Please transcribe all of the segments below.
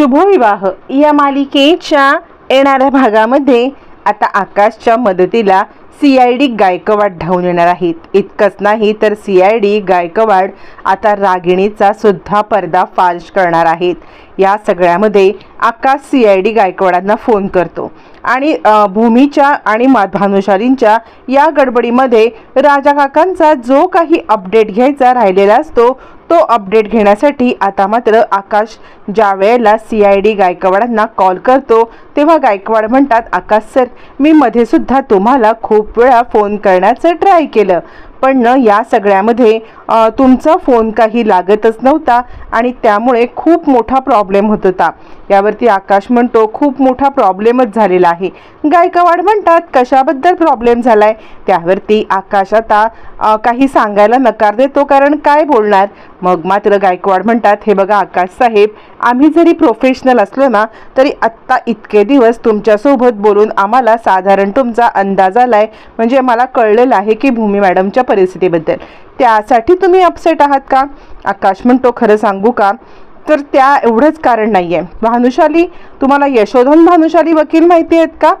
शुभविवाह या मालिकेच्या येणाऱ्या भागामध्ये आता आकाशच्या मदतीला सी आय डी गायकवाड धावून येणार आहेत. इतकंच नाही तर सी आय डी गायकवाड आता रागिणीचा सुद्धा पर्दाफाश करणार आहेत. या सगळ्यामध्ये आकाश सी आय डी गायकवाडांना फोन करतो. आणि भूमीच्या आणि भानुशालींच्या या गडबडीमध्ये राजा काकांचा जो काही अपडेट घ्यायचा राहिलेला असतो तो अपडेट घेण्यासाठी आता मात्र आकाश ज्या वेळेला सी आय डी गायकवाडांना कॉल करतो तेव्हा गायकवाड म्हणतात आकाश सर मी मध्ये सुद्धा तुम्हाला खूप वेळा फोन करण्याचं ट्राय केलं. पण न या सगळ्यामध्ये तुमचा फोन काही लागतच नव्हता आणि त्यामुळे खूप मोठा प्रॉब्लेम होत होता. यावरती आकाश म्हणतो खूप मोठा प्रॉब्लेमच झालेला आहे. गायकवाड म्हणतात कशाबद्दल प्रॉब्लेम झालाय? त्यावरती आकाश आता काही सांगायला नकार देतो कारण काय बोलणार? मग मात्र गायकवाड म्हणतात हे बघा आकाश साहेब आम्ही जरी प्रोफेशनल असलो ना तरी आत्ता इतके दिवस तुमच्यासोबत बोलून आम्हाला साधारण तुमचा अंदाज आलाय. म्हणजे मला कळलेलं आहे की भूमी मॅडमच्या परिस्थितीबद्दल. त्यासाठी तुम्ही अपसेट आहात का? आकाश म्हणतो खरं सांगू का? तर त्या एवढंच कारण नाही आहे भानुशाली तुम्हाला यशोधन भानुशाली वकील माहिती आहेत का?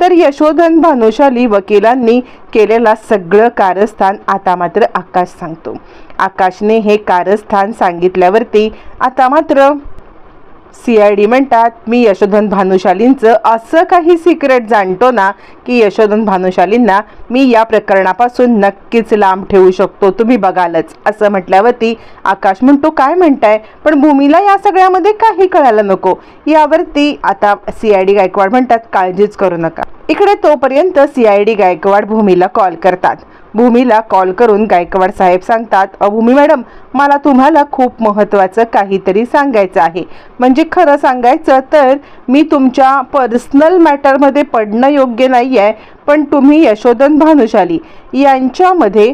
तर यशोधन भानुशाली वकिलांनी केलेला सगळं कारस्थान आता मात्र आकाश सांगतो. आकाशने हे कारस्थान सांगितल्यावरती आता मात्र सी आय डी म्हणतात मी यशोधन भानुशालींचं असं काही सिक्रेट जाणतो ना की यशोधन भानुशालींना मी या प्रकरणापासून नक्कीच लांब ठेवू शकतो. तुम्ही बघालच. असं म्हटल्यावरती आकाश म्हणतो काय म्हणताय? पण भूमीला या सगळ्यामध्ये काही कळायला नको. यावरती आता सी आय डी गायकवाड म्हणतात काळजीच करू नका. इकडे तोपर्यंत सी आय डी गायकवाड भूमीला कॉल करतात. भूमीला कॉल करून गायकवाड साहेब सांगतात "अ, भूमी मॅडम मला तुम्हाला खूप महत्त्वाचं काहीतरी सांगायचं आहे. म्हणजे खरं सांगायचं तर मी तुमच्या पर्सनल मॅटरमध्ये पडणं योग्य नाही आहे पण तुम्ही यशोधन भानुशाली यांच्यामध्ये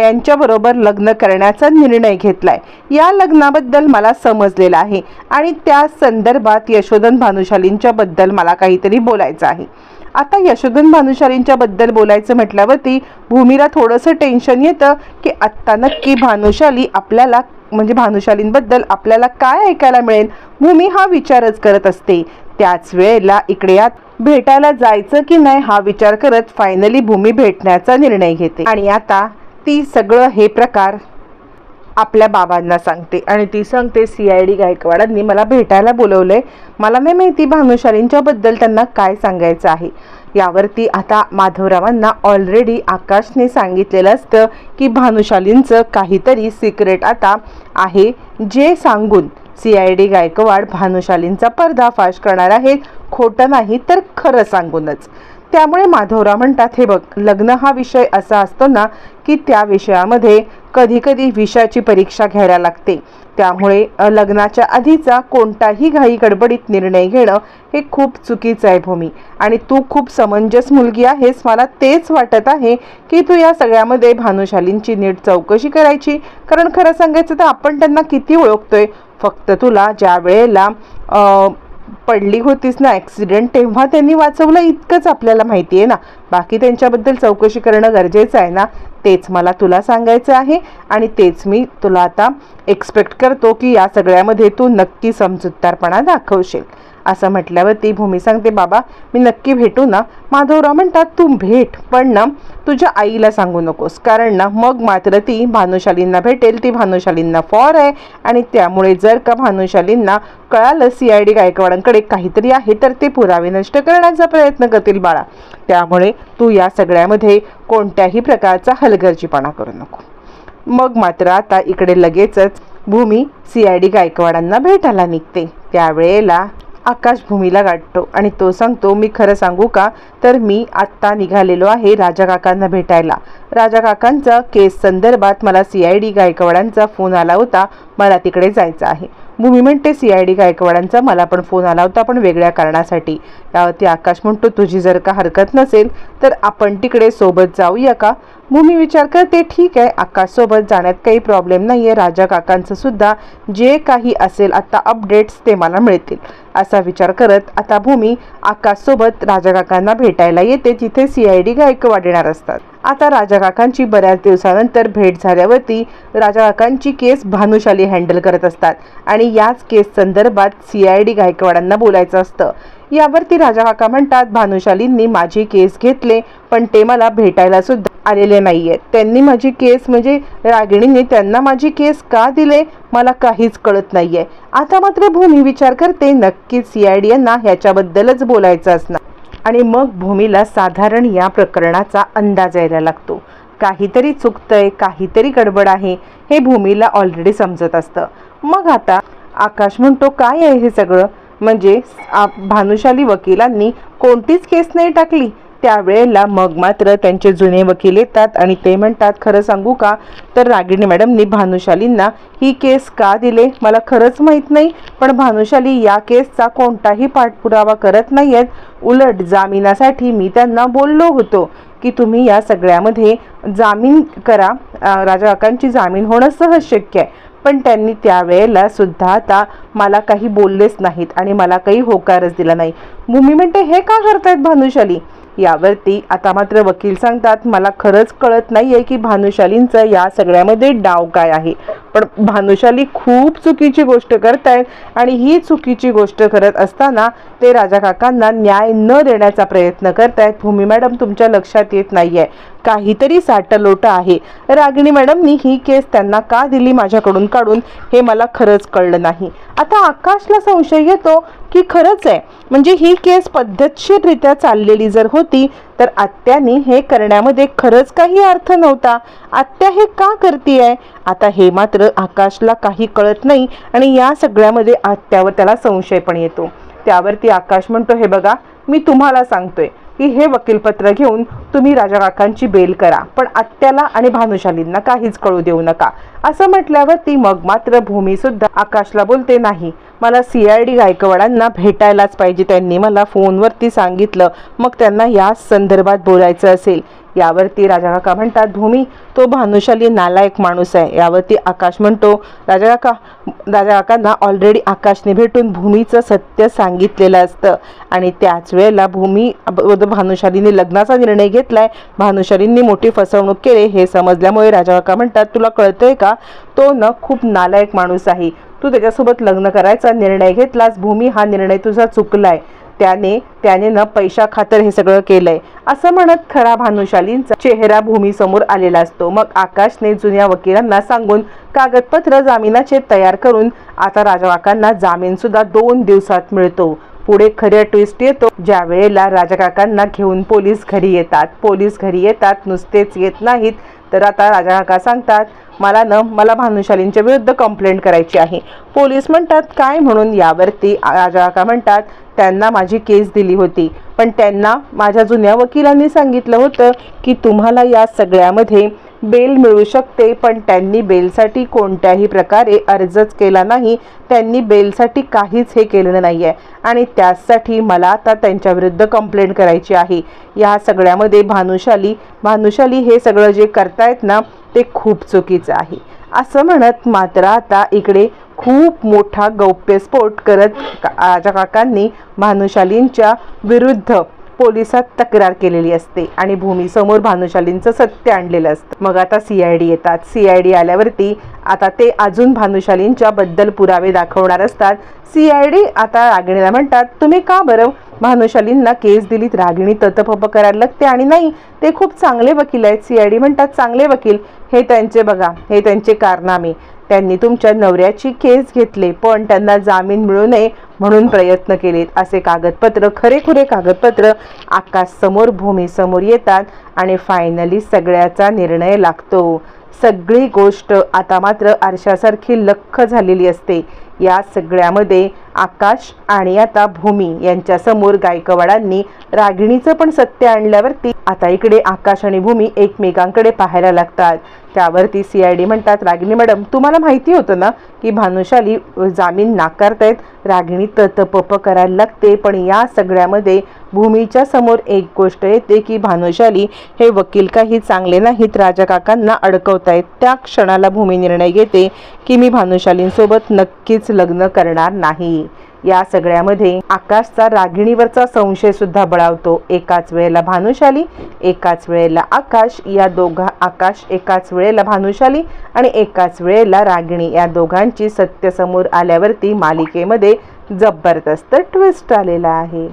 यांच्याबरोबर लग्न करण्याचा निर्णय घेतला आहे या लग्नाबद्दल मला समजलेलं आहे आणि त्या संदर्भात यशोधन भानुशालींच्याबद्दल मला काहीतरी बोलायचं आहे. आता यशोधन भानुशालींच्याबद्दल बोलायचं म्हटल्यावरती भूमीला थोडंसं टेन्शन येतं की आत्ता नक्की भानुशाली आपल्याला म्हणजे भानुशालींबद्दल आपल्याला काय ऐकायला मिळेल? भूमी हा विचारच करत असते. त्याच वेळेला इकडे यात भेटायला जायचं की नाही हा विचार करत फायनली भूमी भेटण्याचा निर्णय घेते. आणि आता ती सगळं हे प्रकार आपल्या बाबांना सांगते. आणि ती सांगते सी आय डी गायकवाडांनी मला भेटायला बोलवलंय. मला नाही माहिती भानुशालींच्याबद्दल त्यांना काय सांगायचं आहे. यावरती आता माधवरावांना ऑलरेडी आकाशने सांगितलेलं असतं की भानुशालींचं काहीतरी सिक्रेट आता आहे जे सांगून सी आय डी गायकवाड भानुशालींचा पर्दाफाश करणार आहेत खोटं नाही तर खरं सांगूनच. त्यामुळे माधवराव म्हणतात हे बघ लग्न हा विषय असा असतो ना की त्या विषयामध्ये कधीकधी विषयाची परीक्षा घ्यायला लागते. त्यामुळे लग्नाच्या आधीचा कोणताही घाई गडबडीत निर्णय घेणं हे खूप चुकीचं आहे भूमी. आणि तू खूप समंजस मुलगी आहेस मला तेच वाटत आहे की तू या सगळ्यामध्ये भानुशालींची नीट चौकशी करायची. कारण खरं सांगायचं तर आपण त्यांना किती ओळखतोय. फक्त तुला ज्या वेळेला पडली होतीस ना ॲक्सिडेंट तेव्हा त्यांनी वाचवलं इतकंच आपल्याला माहिती आहे ना. बाकी त्यांच्याबद्दल चौकशी करणं गरजेचं आहे ना. तेच मला तुला सांगायचं आहे आणि तेच मी तुला आता एक्सपेक्ट करतो की या सगळ्यामध्ये तू नक्की समजूतदारपणा दाखवशील. असं म्हटल्यावर ती भूमी सांगते बाबा मी नक्की भेटू ना? माधवराव म्हणतात तू भेट पण ना तुझ्या आईला सांगू नकोस. कारण ना मग मात्र ती भानुशालींना भेटेल ती भानुशालींना फॉर आहे आणि त्यामुळे जर का भानुशालींना कळालं सी आय डी गायकवाडांकडे काहीतरी आहे तर ते पुरावे नष्ट करण्याचा प्रयत्न करतील बाळा. त्यामुळे तू या सगळ्यामध्ये कोणत्याही प्रकारचा हलगर्जीपणा करू नको. मग मात्र आता इकडे लगेचच भूमी सी आय डी गायकवाडांना भेटायला निघते. त्यावेळेला आकाश भूमीला गाठतो आणि तो सांगतो मी खरं सांगू का? तर मी आत्ता निघालेलो आहे राजा काकांना भेटायला. राजा काकांचा केस संदर्भात मला सी आय डी गायकवाडांचा फोन आला होता. मला तिकडे जायचं आहे. भूमी म्हणते सी आय डी गायकवाडांचा मला पण फोन आला होता पण वेगळ्या कारणासाठी. त्यावरती आकाश म्हणतो तुझी जर का हरकत नसेल तर आपण तिकडे सोबत जाऊया का? भूमी विचार करते ठीक आहे आकाशसोबत जाण्यात काही प्रॉब्लेम नाही आहे राजा काकांचं सुद्धा जे काही असेल आता अपडेट्स ते मला मिळतील. असा विचार करत आता भूमी आकाशसोबत राजा काकांना भेटायला येते. तिथे सी आय डी गायकवाड येणार असतात. आता राजा काकांची बऱ्याच दिवसानंतर भेट झाल्यावरती राजा काकांची केस भानुशाली हँडल करत असतात आणि याच केस संदर्भात सी आय डी गायकवाडांना बोलायचं असतं. यावरती राजा काका म्हणतात भानुशालींनी माझी केस घेतले पण ते मला भेटायला सुद्धा आलेले नाहीयेत त्यांनी माझी केस म्हणजे रागिणीने त्यांना माझी केस का दिले मला काहीच कळत नाहीये. आता मात्र भूमी विचार करते नक्कीच सी आय डी यांना ह्याच्याबद्दलच बोलायचं असणार. आणि मग भूमीला साधारण या प्रकरणाचा अंदाज यायला लागतो. काहीतरी चुकतंय काहीतरी गडबड आहे हे भूमीला ऑलरेडी समजत असतं. मग आता आकाश म्हणतो काय आहे हे सगळं? म्हणजे भानुशाली वकिलांनी कोणतीच केस नाही टाकली. त्यावेळेला मग मात्र त्यांचे जुने वकील येतात आणि ते म्हणतात खरं सांगू का? तर रागिणी मॅडमनी भानुशालींना ही केस का दिले? मला खरंच माहीत नाही पण भानुशाली या केसचा कोणताही पाठपुरावा करत नाही आहेत उलट जामिनासाठी मी त्यांना बोललो होतो की तुम्ही या सगळ्यामध्ये जामीन करा. राजा काकांची जामीन होणं सहज शक्य आहे. पण त्यांनी त्यावेळेला सुद्धा आता मला काही बोललेच नाहीत आणि मला काही होकारच दिला नाही. भूमी म्हणते हे का करतायत भानुशाली? यावरती आता मात्र वकील सांगतात मला खरंच कळत नाहीये की भानुशालींचं या सगळ्यामध्ये डाव काय आहे. पण भानुशाली खूप चुकीची गोष्ट करतायत आणि ही चुकीची गोष्ट करत असताना ते राजा काकांना न्याय न देण्याचा प्रयत्न करतायत. भूमी मॅडम तुमच्या लक्षात येत नाहीये. काहीतरी साटलोट आहे. रागिणी मॅडमनी ही केस त्यांना का दिली माझ्याकडून काढून हे मला खरंच कळलं नाही. आता आकाशला संशय येतो की खरंच आहे. म्हणजे ही केस पद्धतशीररित्या चाललेली जर होती तर आत्यानी हे करण्यामध्ये खरंच काही अर्थ नव्हता. आत्या हे का करतीये? आता हे मात्र आकाशला काही कळत नाही आणि या सगळ्यामध्ये आत्यावर त्याला संशय पण येतो. त्यावरती आकाश म्हणतो हे बघा मी तुम्हाला सांगतोय की हे वकीलपत्र घेऊन तुम्ही राजा काकांची बेल करा. पण आत्याला आणि भानुशालींना काहीच कळू देऊ नका. असं म्हटल्यावर ती मग मात्र भूमी सुद्धा आकाशला बोलते नाही मला सी आय डी गायकवाडांना भेटायलाच पाहिजे. त्यांनी मला फोनवरती सांगितलं. मग त्यांना या संदर्भात बोलायचं असेल. यावरती राजा काका म्हणतात भूमी तो भानुशाली नालायक माणूस आहे. यावरती आकाश म्हणतो राजा काका राजा काकांना ऑलरेडी आकाशने भेटून भूमीचं सत्य सांगितलेलं असतं आणि त्याच वेळेला भूमी भानुशालीने लग्नाचा निर्णय घेतलाय. भानुशालींनी मोठी फसवणूक केली. हे समजल्यामुळे राजा काका म्हणतात तुला कळतंय का? तो न खूप नालायक माणूस आहे. तू त्याच्यासोबत लग्न करायचा निर्णय घेतलास. भूमी हा निर्णय तुझा चुकलाय. त्याने त्याने न पैशा खातर हे सगळं केलंय. असं म्हणत खरा भानुशालींचा चेहरा भूमीसमोर आलेला असतो. मग आकाशने जुन्या वकिलांना सांगून कागदपत्र जामिनाचे तयार करून आता राजवाकांना जामीन सुद्धा दोन दिवसात मिळतो. पुढे खऱ्या ट्विस्ट येतो. ज्या वेळेला राजा काकांना घेऊन पोलीस घरी येतात. पोलीस घरी येतात नुसतेच येत नाहीत. तर आता राजा काका सांगतात मला न मला भानुशालींच्या विरुद्ध कंप्लेंट करायची आहे. पोलीस म्हणतात काय म्हणून यावरती राजा काका म्हणतात त्यांना माझी केस दिली होती. पण त्यांना माझ्या जुन्या वकिलांनी सांगितलं होतं की तुम्हाला या सगळ्यामध्ये बेल मिळू शकते पण त्यांनी बेलसाठी कोणत्याही प्रकारे अर्जच केला नाही. त्यांनी बेलसाठी काहीच हे केलेलं नाही आहे आणि त्यासाठी मला आता त्यांच्याविरुद्ध कंप्लेंट करायची आहे. या सगळ्यामध्ये भानुशाली भानुशाली हे सगळं जे करतायत ना ते खूप चुकीचं आहे. असं म्हणत मात्र आता इकडे खूप मोठा गौप्यस्फोट करत राजा काकांनी भानुशालींच्या विरुद्ध पोलिसात तक्रार केलेली असते आणि भूमीसमोर भानुशालींचं सत्य आणलेलं असतं. मग आता सी आय डी येतात. सी आय डी आल्यावरती आता ते अजून भानुशालींच्या बद्दल पुरावे दाखवणार असतात. सी आय डी आता रागिणीला म्हणतात तुम्ही का बरं भानुशालींना केस दिलीत? रागिणी ततपप करायला लागते आणि नाही ते खूप चांगले वकील आहेत. सी आय डी म्हणतात चांगले वकील हे त्यांचे बघा हे त्यांचे कारनामे. त्यांनी तुमच्या नवऱ्याची केस घेतले पण त्यांना जामीन मिळू नये म्हणून प्रयत्न केलेत. असे कागदपत्र खरेखुरे कागदपत्र आकाशसमोर भूमीसमोर येतात आणि फायनली सगळ्याचा निर्णय लागतो. सगळी गोष्ट आता मात्र आरशासारखी लख झालेली असते. या सगळ्यामध्ये आकाश आणि आता भूमी यांच्यासमोर गायकवाडांनी रागिणीचं पण सत्य आणल्यावरती आता इकडे आकाश आणि भूमी एकमेकांकडे पाहायला लागतात. त्यावरती सी आय डी म्हणतात रागिणी मॅडम तुम्हाला माहिती होतं ना की भानुशाली जामीन नाकारतायत? रागिणी तत करायला लागते पण या सगळ्यामध्ये भूमीच्या समोर एक गोष्ट येते की भानुशाली हे वकील काही चांगले नाहीत राजा काकांना अडकवतायत. त्या क्षणाला भूमी निर्णय घेते की मी भानुशालींसोबत नक्कीच लग्न करणार नाही. या सगळ्यामध्ये आकाशचा रागिणीवरचा संशय सुद्धा बळावतो. एकाच वेळेला भानुशाली एकाच वेळेला आकाश. या दोघा आकाश एकाच वेळेला भानुशाली आणि एकाच वेळेला रागिणी. या दोघांची सत्य समोर आल्यावरती मालिकेमध्ये जबरदस्त ट्विस्ट आलेला आहे.